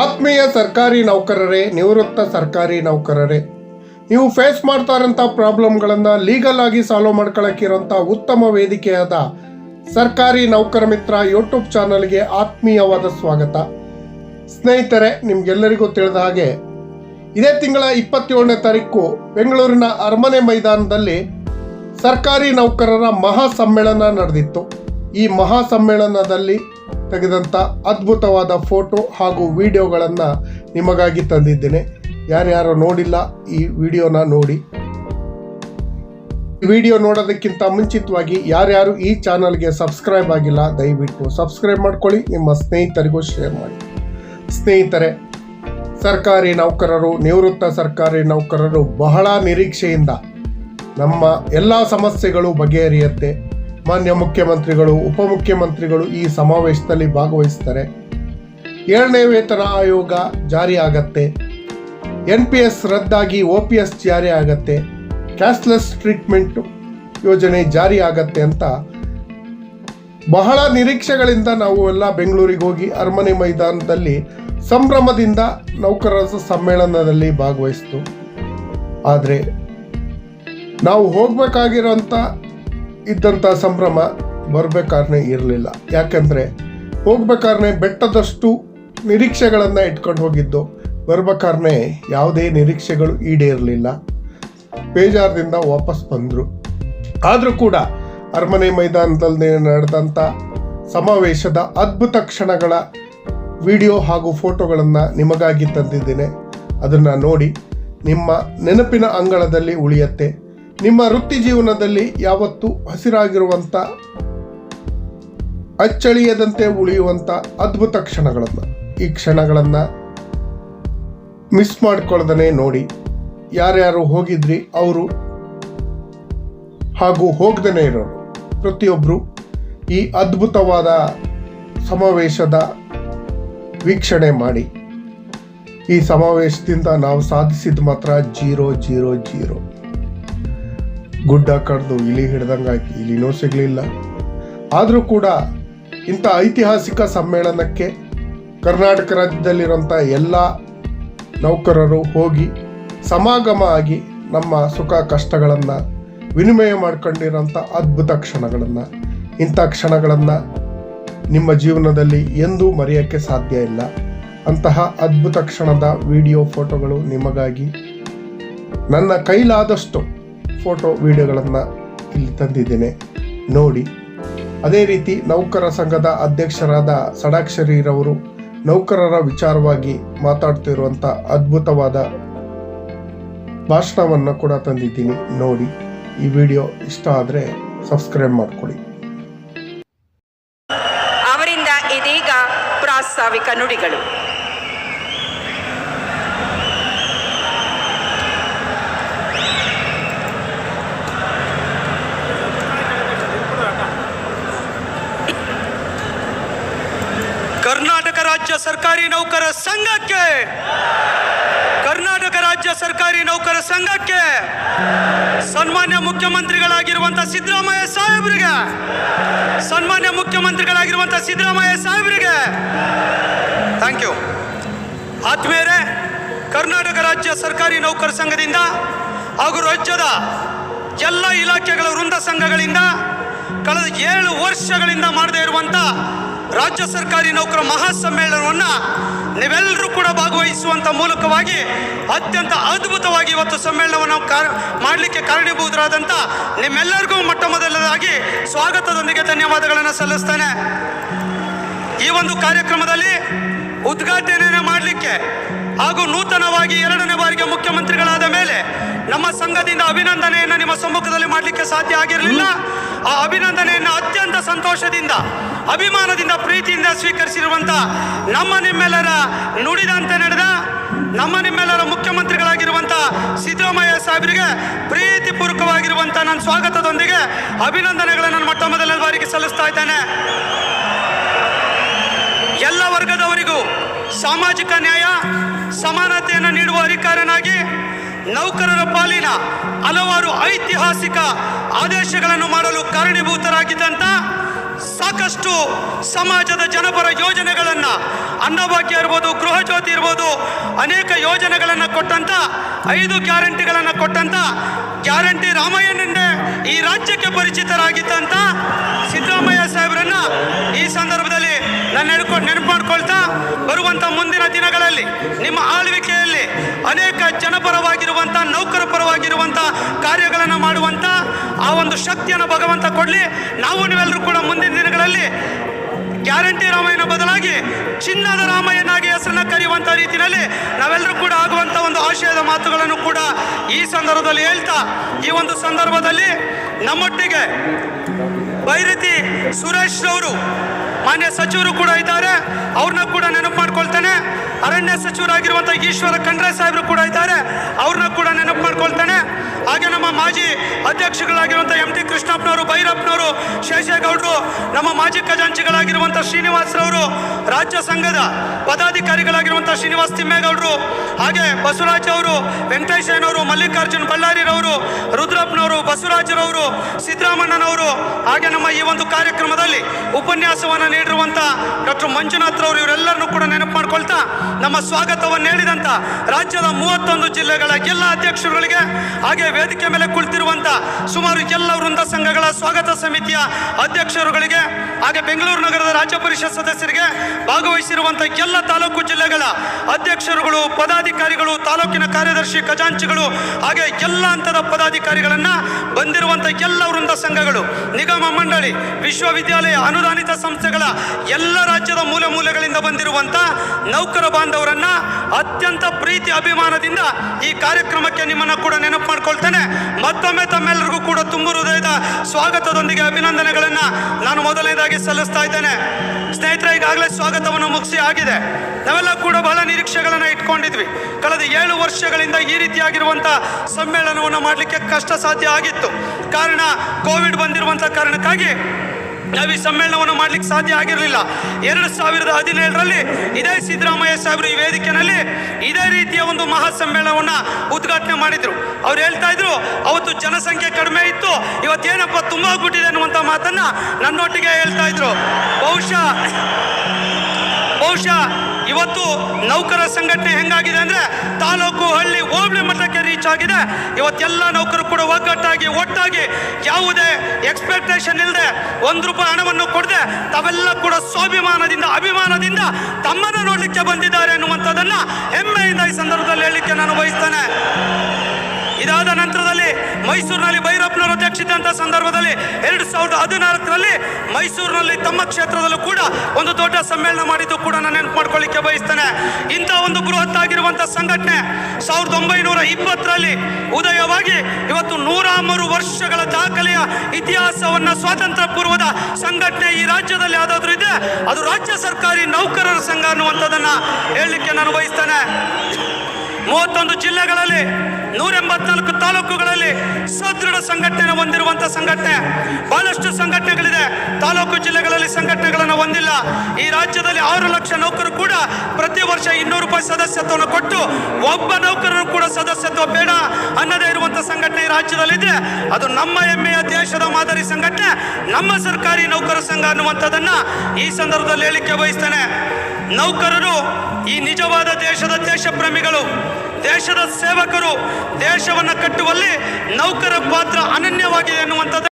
ಆತ್ಮೀಯ ಸರ್ಕಾರಿ ನೌಕರರೇ, ನಿವೃತ್ತ ಸರ್ಕಾರಿ ನೌಕರರೇ, ನೀವು ಫೇಸ್ ಮಾಡ್ತಾ ಇರೋಂಥ ಪ್ರಾಬ್ಲಮ್ಗಳನ್ನು ಲೀಗಲ್ ಆಗಿ ಸಾಲ್ವ್ ಮಾಡ್ಕೊಳಕ್ಕಿರೋಂಥ ಉತ್ತಮ ವೇದಿಕೆಯಾದ ಸರ್ಕಾರಿ ನೌಕರ ಮಿತ್ರ ಯೂಟ್ಯೂಬ್ ಚಾನಲ್ಗೆ ಆತ್ಮೀಯವಾದ ಸ್ವಾಗತ. ಸ್ನೇಹಿತರೆ, ನಿಮ್ಗೆಲ್ಲರಿಗೂ ತಿಳಿದ ಹಾಗೆ, ಇದೇ ತಿಂಗಳ ಇಪ್ಪತ್ತೇಳನೇ ತಾರೀಕು ಬೆಂಗಳೂರಿನ ಅರಮನೆ ಮೈದಾನದಲ್ಲಿ ಸರ್ಕಾರಿ ನೌಕರರ ಮಹಾ ಸಮ್ಮೇಳನ ನಡೆದಿತ್ತು. ಈ ಮಹಾ ಸಮ್ಮೇಳನದಲ್ಲಿ ತೆಗೆದಂಥ ಅದ್ಭುತವಾದ ಫೋಟೋ ಹಾಗೂ ವಿಡಿಯೋಗಳನ್ನು ನಿಮಗಾಗಿ ತಂದಿದ್ದೇನೆ. ಯಾರ್ಯಾರು ನೋಡಿಲ್ಲ ಈ ವಿಡಿಯೋನ ನೋಡಿ. ವಿಡಿಯೋ ನೋಡೋದಕ್ಕಿಂತ ಮುಂಚಿತವಾಗಿ ಯಾರ್ಯಾರು ಈ ಚಾನಲ್ಗೆ ಸಬ್ಸ್ಕ್ರೈಬ್ ಆಗಿಲ್ಲ, ದಯವಿಟ್ಟು ಸಬ್ಸ್ಕ್ರೈಬ್ ಮಾಡ್ಕೊಳ್ಳಿ. ನಿಮ್ಮ ಸ್ನೇಹಿತರಿಗೂ ಶೇರ್ ಮಾಡಿ. ಸ್ನೇಹಿತರೆ, ಸರ್ಕಾರಿ ನೌಕರರು, ನಿವೃತ್ತ ಸರ್ಕಾರಿ ನೌಕರರು ಬಹಳ ನಿರೀಕ್ಷೆಯಿಂದ ನಮ್ಮ ಎಲ್ಲ ಸಮಸ್ಯೆಗಳು ಬಗೆಹರಿಯುತ್ತೆ. ಮಾನ್ಯ ಮುಖ್ಯಮಂತ್ರಿಗಳು, ಉಪಮುಖ್ಯಮಂತ್ರಿಗಳು ಈ ಸಮಾವೇಶದಲ್ಲಿ ಭಾಗವಹಿಸ್ತಾರೆ ಏಳನೇ ವೇತನ ಆಯೋಗ ಜಾರಿ ಆಗತ್ತೆ ಎನ್ ಪಿ ಎಸ್ ರದ್ದಾಗಿ ಒ ಪಿ ಎಸ್ ಜಾರಿ ಆಗತ್ತೆ. ಕ್ಯಾಶ್ಲೆಸ್ ಟ್ರೀಟ್ಮೆಂಟ್ ಯೋಜನೆ ಜಾರಿ ಆಗತ್ತೆ ಅಂತ ಬಹಳ ನಿರೀಕ್ಷೆಗಳಿಂದ ನಾವು ಎಲ್ಲ ಬೆಂಗಳೂರಿಗೆ ಹೋಗಿ ಅರಮನೆ ಮೈದಾನದಲ್ಲಿ ಸಂಭ್ರಮದಿಂದ ನೌಕರರ ಸಮ್ಮೇಳನದಲ್ಲಿ ಭಾಗವಹಿಸ್ತು. ಆದರೆ ನಾವು ಹೋಗ್ಬೇಕಾಗಿರೋಂಥ ಇದ್ದಂಥ ಸಂಭ್ರಮ ಬರಬೇಕಾದ್ರೆ ಇರಲಿಲ್ಲ. ಯಾಕಂದರೆ ಹೋಗ್ಬೇಕಾದ್ರೆ ಬೆಟ್ಟದಷ್ಟು ನಿರೀಕ್ಷೆಗಳನ್ನು ಇಟ್ಕೊಂಡು ಹೋಗಿದ್ದು ಬರ್ಬೇಕಾದ್ರೆ ಯಾವುದೇ ನಿರೀಕ್ಷೆಗಳು ಈಡೇರಲಿಲ್ಲ. ಬೇಜಾರದಿಂದ ವಾಪಸ್ ಬಂದರು. ಆದರೂ ಕೂಡ ಅರಮನೆ ಮೈದಾನದಲ್ಲಿ ನಡೆದಂಥ ಸಮಾವೇಶದ ಅದ್ಭುತ ಕ್ಷಣಗಳ ವಿಡಿಯೋ ಹಾಗೂ ಫೋಟೋಗಳನ್ನು ನಿಮಗಾಗಿ ತಂದಿದ್ದೇನೆ. ಅದನ್ನು ನೋಡಿ ನಿಮ್ಮ ನೆನಪಿನ ಅಂಗಳದಲ್ಲಿ ಉಳಿಯತ್ತೆ. ನಿಮ್ಮ ವೃತ್ತಿ ಜೀವನದಲ್ಲಿ ಯಾವತ್ತೂ ಹಸಿರಾಗಿರುವಂಥ ಅಚ್ಚಳಿಯದಂತೆ ಉಳಿಯುವಂಥ ಅದ್ಭುತ ಕ್ಷಣಗಳನ್ನು. ಈ ಕ್ಷಣಗಳನ್ನು ಮಿಸ್ ಮಾಡಿಕೊಳ್ಳದನೆ ನೋಡಿ, ಯಾರ್ಯಾರು ಹೋಗಿದ್ರಿ ಅವರು ಹಾಗೂ ಹೋಗ್ದೇ ಇರೋರು. ಪ್ರತಿಯೊಬ್ಬರು ಈ ಅದ್ಭುತವಾದ ಸಮಾವೇಶದ ವೀಕ್ಷಣೆ ಮಾಡಿ. ಈ ಸಮಾವೇಶದಿಂದ ನಾವು ಸಾಧಿಸಿದ ಮಾತ್ರ ಜೀರೋ ಜೀರೋ ಜೀರೋ. ಗುಡ್ಡ ಕಡ್ದು ಇಲಿ ಹಿಡ್ದಂಗಾಯ್ತು ಇಲಿನೂ ಸಿಗಲಿಲ್ಲ. ಆದರೂ ಕೂಡ ಇಂಥ ಐತಿಹಾಸಿಕ ಸಮ್ಮೇಳನಕ್ಕೆ ಕರ್ನಾಟಕ ರಾಜ್ಯದಲ್ಲಿರುವಂಥ ಎಲ್ಲ ನೌಕರರು ಹೋಗಿ ಸಮಾಗಮ ಆಗಿ ನಮ್ಮ ಸುಖ ಕಷ್ಟಗಳನ್ನು ವಿನಿಮಯ ಮಾಡ್ಕೊಂಡಿರೋಂಥ ಅದ್ಭುತ ಕ್ಷಣಗಳನ್ನು, ಇಂಥ ಕ್ಷಣಗಳನ್ನು ನಿಮ್ಮ ಜೀವನದಲ್ಲಿ ಎಂದೂ ಮರೆಯೋಕ್ಕೆ ಸಾಧ್ಯ ಇಲ್ಲ. ಅಂತಹ ಅದ್ಭುತ ಕ್ಷಣದ ವಿಡಿಯೋ ಫೋಟೋಗಳು ನಿಮಗಾಗಿ. ನನ್ನ ಕೈಲಾದಷ್ಟು ಫೋಟೋ ವಿಡಿಯೋಗಳನ್ನು ಇಲ್ಲಿ ತಂದಿದ್ದೇನೆ. ನೋಡಿ, ಅದೇ ರೀತಿ ನೌಕರ ಸಂಘದ ಅಧ್ಯಕ್ಷರಾದ ಸಡಾಕ್ಷರಿರವರು ನೌಕರರ ವಿಚಾರವಾಗಿ ಮಾತಾಡ್ತಿರುವಂಥ ಅದ್ಭುತವಾದ ಭಾಷಣವನ್ನು ಕೂಡ ತಂದಿದ್ದೀನಿ. ನೋಡಿ, ಈ ವಿಡಿಯೋ ಇಷ್ಟ ಆದರೆ ಸಬ್ಸ್ಕ್ರೈಬ್ ಮಾಡಿಕೊಡಿ ಅವರಿಂದ ಇದೀಗ ಪ್ರಾಸ್ತಾವಿಕ ನುಡಿಗಳು ಕರ್ನಾಟಕ ರಾಜ್ಯ ಸರ್ಕಾರಿ ನೌಕರ ಸಂಘಕ್ಕೆ, ಕರ್ನಾಟಕ ರಾಜ್ಯ ಸರ್ಕಾರಿ ನೌಕರ ಸಂಘಕ್ಕೆ ಸನ್ಮಾನ್ಯ ಮುಖ್ಯಮಂತ್ರಿಗಳಾಗಿರುವಂತ ಸಿದ್ದರಾಮಯ್ಯ ಸಾಹೇಬರಿಗೆ, ಸನ್ಮಾನ್ಯ ಮುಖ್ಯಮಂತ್ರಿಗಳಾಗಿರುವಂತ ಸಿದ್ದರಾಮಯ್ಯ ಸಾಹೇಬರಿಗೆ ಥ್ಯಾಂಕ್ ಯು ಆತ್ಮೇರೆ ಕರ್ನಾಟಕ ರಾಜ್ಯ ಸರ್ಕಾರಿ ನೌಕರ ಸಂಘದಿಂದ ಹಾಗೂ ರಾಜ್ಯದ ಎಲ್ಲ ಇಲಾಖೆಗಳ ವೃಂದ ಸಂಘಗಳಿಂದ ಕಳೆದ ಏಳು ವರ್ಷಗಳಿಂದ ಮಾಡದೇ ಇರುವಂಥ ರಾಜ್ಯ ಸರ್ಕಾರಿ ನೌಕರ ಮಹಾಸಮ್ಮೇಳನವನ್ನು ನೀವೆಲ್ಲರೂ ಕೂಡ ಭಾಗವಹಿಸುವಂಥ ಮೂಲಕವಾಗಿ ಅತ್ಯಂತ ಅದ್ಭುತವಾಗಿ ಇವತ್ತು ಸಮ್ಮೇಳನವನ್ನು ಮಾಡಲಿಕ್ಕೆ ಕಾರಣೀಭೂತರಾದಂಥ ನಿಮ್ಮೆಲ್ಲರಿಗೂ ಮೊಟ್ಟ ಮೊದಲನೇದಾಗಿ ಸ್ವಾಗತದೊಂದಿಗೆ ಧನ್ಯವಾದಗಳನ್ನು ಸಲ್ಲಿಸ್ತೇನೆ. ಈ ಒಂದು ಕಾರ್ಯಕ್ರಮದಲ್ಲಿ ಉದ್ಘಾಟನೆ ಮಾಡಲಿಕ್ಕೆ ಹಾಗೂ ನೂತನವಾಗಿ ಎರಡನೇ ಬಾರಿಗೆ ಮುಖ್ಯಮಂತ್ರಿಗಳಾದ ಮೇಲೆ ನಮ್ಮ ಸಂಘದಿಂದ ಅಭಿನಂದನೆಯನ್ನು ನಿಮ್ಮ ಸಮ್ಮುಖದಲ್ಲಿ ಮಾಡಲಿಕ್ಕೆ ಸಾಧ್ಯ ಆಗಿರಲಿಲ್ಲ. ಆ ಅಭಿನಂದನೆಯನ್ನು ಅತ್ಯಂತ ಸಂತೋಷದಿಂದ, ಅಭಿಮಾನದಿಂದ, ಪ್ರೀತಿಯಿಂದ ಸ್ವೀಕರಿಸಿರುವಂಥ ನಮ್ಮ ನಿಮ್ಮೆಲ್ಲರ ನುಡಿದಂತೆ ನಡೆದ, ನಮ್ಮ ನಿಮ್ಮೆಲ್ಲರ ಮುಖ್ಯಮಂತ್ರಿಗಳಾಗಿರುವಂಥ ಸಿದ್ದರಾಮಯ್ಯ ಸಾಹೇಬರಿಗೆ ಪ್ರೀತಿಪೂರ್ವಕವಾಗಿರುವಂಥ ನನ್ನ ಸ್ವಾಗತದೊಂದಿಗೆ ಅಭಿನಂದನೆಗಳನ್ನು ನಾನು ಮೊಟ್ಟ ಮೊದಲನೇ ಬಾರಿಗೆ ಸಲ್ಲಿಸ್ತಾ ಇದ್ದೇನೆ. ಎಲ್ಲ ವರ್ಗದವರಿಗೂ ಸಾಮಾಜಿಕ ನ್ಯಾಯ, ಸಮಾನತೆಯನ್ನು ನೀಡುವ ಅಧಿಕಾರನಾಗಿ ನೌಕರರ ಪಾಲಿನ ಹಲವಾರು ಐತಿಹಾಸಿಕ ಆದೇಶಗಳನ್ನು ಮಾಡಲು ಕಾರಣೀಭೂತರಾಗಿದ್ದಂಥ ಸಾಕಷ್ಟು ಸಮಾಜದ ಜನಪರ ಯೋಜನೆಗಳನ್ನ, ಅನ್ನಭಾಗ್ಯ ಇರ್ಬೋದು, ಗೃಹ ಜ್ಯೋತಿ ಇರ್ಬೋದು, ಅನೇಕ ಯೋಜನೆಗಳನ್ನ ಕೊಟ್ಟಂತ, ಐದು ಗ್ಯಾರಂಟಿಗಳನ್ನು ಕೊಟ್ಟಂತ, ಗ್ಯಾರಂಟಿ ರಾಮಯ್ಯನಿಂದ ಈ ರಾಜ್ಯಕ್ಕೆ ಪರಿಚಿತರಾಗಿದ್ದಂಥ ಸಿದ್ದರಾಮಯ್ಯ ಸಾಹೇಬ್ರನ್ನ ಈ ಸಂದರ್ಭದಲ್ಲಿ ನಾನು ನೆಡ್ಕೊ ನೆನಪು ಮಾಡ್ಕೊಳ್ತಾ ಬರುವಂತ ಮುಂದಿನ ದಿನಗಳಲ್ಲಿ, ನಿಮ್ಮ ಆಳ್ವಿಕೆಯಲ್ಲಿ ಅನೇಕ ಜನಪರವಾಗಿರುವಂತ ನೌಕರ ಪರವಾಗಿರುವಂತ ಕಾರ್ಯಗಳನ್ನು ಮಾಡುವಂತ ಆ ಒಂದು ಶಕ್ತಿಯನ್ನು ಭಗವಂತ ಕೊಡಲಿ. ನಾವು ನೀವೆಲ್ಲರೂ ಕೂಡ ಮುಂದಿನ ದಿನಗಳಲ್ಲಿ ಗ್ಯಾರಂಟಿ ರಾಮಯ್ಯನ ಬದಲಾಗಿ ಚಿನ್ನದ ರಾಮಯ್ಯನಾಗಿ ಹೆಸರನ್ನ ಕರೆಯುವಂಥ ರೀತಿಯಲ್ಲಿ ನಾವೆಲ್ಲರೂ ಕೂಡ ಆಗುವಂಥ ಒಂದು ಆಶಯದ ಮಾತುಗಳನ್ನು ಕೂಡ ಈ ಸಂದರ್ಭದಲ್ಲಿ ಹೇಳ್ತಾ, ಈ ಒಂದು ಸಂದರ್ಭದಲ್ಲಿ ನಮ್ಮೊಟ್ಟಿಗೆ ಬೈರತಿ ಸುರೇಶ್ ಅವರು ಮಾನ್ಯ ಸಚಿವರು ಕೂಡ ಇದ್ದಾರೆ. ಅವ್ರನ್ನ ಕೂಡ ನೆನಪು ಮಾಡ್ಕೊಳ್ತಾನೆ. ಅರಣ್ಯ ಸಚಿವರಾಗಿರುವಂಥ ಈಶ್ವರ ಖಂಡ್ರೆ ಸಾಹೇಬರು ಕೂಡ ಇದ್ದಾರೆ. ಅವ್ರನ್ನ ಕೂಡ ನೆನಪು ಮಾಡ್ಕೊಳ್ತಾನೆ. ಹಾಗೆ ನಮ್ಮ ಮಾಜಿ ಅಧ್ಯಕ್ಷಗಳಾಗಿರುವಂಥ ಎಂ ಟಿ ಕೃಷ್ಣಪ್ಪನವರು ಶೇಷೇಗೌಡರು, ನಮ್ಮ ಮಾಜಿ ಖಜಾಂಚಿಗಳಾಗಿರುವಂಥ ಶ್ರೀನಿವಾಸರವರು, ರಾಜ್ಯ ಸಂಘದ ಪದಾಧಿಕಾರಿಗಳಾಗಿರುವಂಥ ಶ್ರೀನಿವಾಸ್ ತಿಮ್ಮೇಗೌಡರು, ಹಾಗೆ ಬಸವರಾಜ್ ಅವರು ವೆಂಕಟೇಶಯ್ಯನವರು ಮಲ್ಲಿಕಾರ್ಜುನ್ ಬಳ್ಳಾರಿರವರು, ರುದ್ರಪ್ಪನವರು, ಬಸವರಾಜರವರು, ಸಿದ್ದರಾಮಣ್ಣನವರು, ಹಾಗೆ ನಮ್ಮ ಈ ಒಂದು ಕಾರ್ಯಕ್ರಮದಲ್ಲಿ ಉಪನ್ಯಾಸವನ್ನು ನೀಡಿರುವಂಥ ಡಾಕ್ಟರ್ ಮಂಜುನಾಥ್ ರವರು, ಇವರೆಲ್ಲರನ್ನೂ ಕೂಡ ನೆನಪು ಮಾಡ್ಕೊಳ್ತಾ ನಮ್ಮ ಸ್ವಾಗತವನ್ನು ಹೇಳಿದಂತ ರಾಜ್ಯದ ಮೂವತ್ತೊಂದು ಜಿಲ್ಲೆಗಳ ಎಲ್ಲ ಅಧ್ಯಕ್ಷರುಗಳಿಗೆ, ಹಾಗೆ ವೇದಿಕೆ ಮೇಲೆ ಕುಳಿತಿರುವಂಥ ಸುಮಾರು ಎಲ್ಲ ವೃಂದ ಸಂಘಗಳ ಸ್ವಾಗತ ಸಮಿತಿಯ ಅಧ್ಯಕ್ಷರುಗಳಿಗೆ ಹಾಗೆ ಬೆಂಗಳೂರು ನಗರದ ರಾಜ್ಯ ಪರಿಷತ್ ಸದಸ್ಯರಿಗೆ ಭಾಗವಹಿಸಿರುವಂಥ ಎಲ್ಲ ತಾಲೂಕು ಜಿಲ್ಲೆಗಳ ಅಧ್ಯಕ್ಷರುಗಳು, ಪದಾಧಿಕಾರಿಗಳು, ತಾಲೂಕಿನ ಕಾರ್ಯದರ್ಶಿ, ಖಜಾಂಚಿಗಳು ಹಾಗೆ ಎಲ್ಲ ಹಂತದ ಪದಾಧಿಕಾರಿಗಳನ್ನ ಬಂದಿರುವಂಥ ಎಲ್ಲ ವೃಂದ ಸಂಘಗಳು, ನಿಗಮ ಮಂಡಳಿ, ವಿಶ್ವವಿದ್ಯಾಲಯ, ಅನುದಾನಿತ ಸಂಸ್ಥೆಗಳ ಎಲ್ಲ ರಾಜ್ಯದ ಮೂಲೆ ಮೂಲೆಗಳಿಂದ ಬಂದಿರುವಂಥ ನೌಕರ ಬಾಂಧವರನ್ನ ಅತ್ಯಂತ ಪ್ರೀತಿ ಅಭಿಮಾನದಿಂದ ಈ ಕಾರ್ಯಕ್ರಮಕ್ಕೆ ನಿಮ್ಮನ್ನ ಕೂಡ ನೆನಪು ಮಾಡ್ಕೊಳ್ತೇನೆ. ಮತ್ತೊಮ್ಮೆ ತಮ್ಮೆಲ್ಲರಿಗೂ ಕೂಡ ತುಂಬು ಹೃದಯದ ಸ್ವಾಗತದೊಂದಿಗೆ ಅಭಿನಂದನೆಗಳನ್ನ ನಾನು ಮೊದಲನೇದಾಗಿ ಸಲ್ಲಿಸ್ತಾ ಇದ್ದೇನೆ. ಸ್ನೇಹಿತರ, ಈಗಾಗಲೇ ಸ್ವಾಗತವನ್ನು ಮುಗಿಸಿ ಆಗಿದೆ. ನಾವೆಲ್ಲ ಕೂಡ ಬಹಳ ನಿರೀಕ್ಷೆಗಳನ್ನು ಇಟ್ಕೊಂಡಿದ್ವಿ. ಕಳೆದ ಏಳು ವರ್ಷಗಳಿಂದ ಈ ರೀತಿಯಾಗಿರುವಂಥ ಸಮ್ಮೇಳನವನ್ನು ಮಾಡಲಿಕ್ಕೆ ಕಷ್ಟ ಸಾಧ್ಯ ಆಗಿತ್ತು. ಕಾರಣ, ಕೋವಿಡ್ ಬಂದಿರುವಂಥ ಕಾರಣಕ್ಕಾಗಿ ಈ ಸಮ್ಮೇಳನವನ್ನು ಮಾಡ್ಲಿಕ್ಕೆ ಸಾಧ್ಯ ಆಗಿರಲಿಲ್ಲ. ಎರಡು ಸಾವಿರದ ಹದಿನೇಳರಲ್ಲಿ ಇದೇ ಸಿದ್ದರಾಮಯ್ಯ ಸಾಹೇಬರು ಈ ವೇದಿಕೆನಲ್ಲಿ ಇದೇ ರೀತಿಯ ಒಂದು ಮಹಾ ಸಮ್ಮೇಳನವನ್ನ ಉದ್ಘಾಟನೆ ಮಾಡಿದ್ರು. ಅವ್ರು ಹೇಳ್ತಾ ಇದ್ರು, ಅವತ್ತು ಜನಸಂಖ್ಯೆ ಕಡಿಮೆ ಇತ್ತು, ಇವತ್ತೇನಪ್ಪ ತುಂಬಾಗ್ಬಿಟ್ಟಿದೆ ಅನ್ನುವಂಥ ಮಾತನ್ನ ನನ್ನೊಟ್ಟಿಗೆ ಹೇಳ್ತಾ ಇದ್ರು. ಬಹುಶಃ ಬಹುಶಃ ಇವತ್ತು ನೌಕರ ಸಂಘಟನೆ ಹೆಂಗಾಗಿದೆ ಅಂದ್ರೆ ತಾಲೂಕು ಹಳ್ಳಿ ಹೋಬಳಿ ಮಟ್ಟಕ್ಕೆ ರೀಚ್ ಆಗಿದೆ. ಇವತ್ತೆಲ್ಲ ನೌಕರು ಕೂಡ ಒಗ್ಗಟ್ಟಾಗಿ, ಒಟ್ಟಾಗಿ ಯಾವುದೇ ಎಕ್ಸ್ಪೆಕ್ಟೇಷನ್ ಇಲ್ಲದೆ ಒಂದು ರೂಪಾಯಿ ಹಣವನ್ನು ಕೊಡದೆ ತಾವೆಲ್ಲ ಕೂಡ ಸ್ವಾಭಿಮಾನದಿಂದ, ಅಭಿಮಾನದಿಂದ ತಮ್ಮನ್ನ ನೋಡಲಿಕ್ಕೆ ಬಂದಿದ್ದಾರೆ ಅನ್ನುವಂಥದ್ದನ್ನ ಹೆಮ್ಮೆಯಿಂದ ಈ ಸಂದರ್ಭದಲ್ಲಿ ಹೇಳಲಿಕ್ಕೆ ನಾನು ಬಯಸ್ತೇನೆ. ಇದಾದ ನಂತರದಲ್ಲಿ ಮೈಸೂರಿನಲ್ಲಿ ಭೈರಪ್ಪನವರು ಅಧ್ಯಕ್ಷತೆ ಅಂತ ಸಂದರ್ಭದಲ್ಲಿ ಎರಡು ಸಾವಿರದ ಹದಿನಾಲ್ಕರಲ್ಲಿ ಮೈಸೂರಿನಲ್ಲಿ ತಮ್ಮ ಕ್ಷೇತ್ರದಲ್ಲೂ ಕೂಡ ಒಂದು ದೊಡ್ಡ ಸಮ್ಮೇಳನ ಮಾಡಿದ್ದು ಕೂಡ ನಾನು ನೆನಪು ಮಾಡ್ಕೊಳ್ಳಿಕ್ಕೆ ಬಯಸ್ತೇನೆ. ಇಂಥ ಒಂದು ಬೃಹತ್ ಆಗಿರುವಂಥ ಸಂಘಟನೆ ಸಾವಿರದ ಒಂಬೈನೂರ ಇಪ್ಪತ್ತರಲ್ಲಿ ಉದಯವಾಗಿ ಇವತ್ತು ನೂರ ಮೂರು ವರ್ಷಗಳ ದಾಖಲೆಯ ಇತಿಹಾಸವನ್ನ ಸ್ವಾತಂತ್ರ್ಯ ಪೂರ್ವದ ಸಂಘಟನೆ ಈ ರಾಜ್ಯದಲ್ಲಿ ಯಾವುದಾದ್ರೂ ಇದೆ, ಅದು ರಾಜ್ಯ ಸರ್ಕಾರಿ ನೌಕರರ ಸಂಘ ಅನ್ನುವಂಥದ್ದನ್ನು ಹೇಳಲಿಕ್ಕೆ ನಾನು ಬಯಸ್ತೇನೆ. ಮೂವತ್ತೊಂದು ಜಿಲ್ಲೆಗಳಲ್ಲಿ ನೂರ ಎಂಬತ್ನಾಲ್ಕು ತಾಲೂಕುಗಳಲ್ಲಿ ಸದೃಢ ಸಂಘಟನೆ ಹೊಂದಿರುವಂತ ಸಂಘಟನೆ. ಬಹಳಷ್ಟು ಸಂಘಟನೆಗಳಿದೆ. ತಾಲೂಕು ಜಿಲ್ಲೆಗಳಲ್ಲಿ ಸಂಘಟನೆಗಳನ್ನು ಹೊಂದಿಲ್ಲ. ಈ ರಾಜ್ಯದಲ್ಲಿ ಆರು ಲಕ್ಷ ನೌಕರರು ಕೂಡ ಪ್ರತಿ ವರ್ಷ ಇನ್ನೂರು ರೂಪಾಯಿ ಸದಸ್ಯತ್ವವನ್ನು ಕೊಟ್ಟು ಒಬ್ಬ ನೌಕರರು ಕೂಡ ಸದಸ್ಯತ್ವ ಬೇಡ ಅನ್ನದೇ ಇರುವಂತ ಸಂಘಟನೆ ಈ ರಾಜ್ಯದಲ್ಲಿದೆ. ಅದು ನಮ್ಮ ಹೆಮ್ಮೆಯ ದೇಶದ ಮಾದರಿ ಸಂಘಟನೆ. ನಮ್ಮ ಸರ್ಕಾರಿ ನೌಕರ ಸಂಘ ಅನ್ನುವಂಥದ್ದನ್ನ ಈ ಸಂದರ್ಭದಲ್ಲಿ ಹೇಳಿಕೆ ಬಯಸ್ತೇನೆ ನೌಕರರು ಈ ನಿಜವಾದ ದೇಶದ ದೇಶಪ್ರೇಮಿಗಳು ದೇಶದ ಸೇವಕರು ದೇಶವನ್ನು ಕಟ್ಟುವಲ್ಲಿ ನೌಕರ ಪಾತ್ರ ಅನನ್ಯವಾಗಿದೆ ಎನ್ನುವಂಥದ್ದು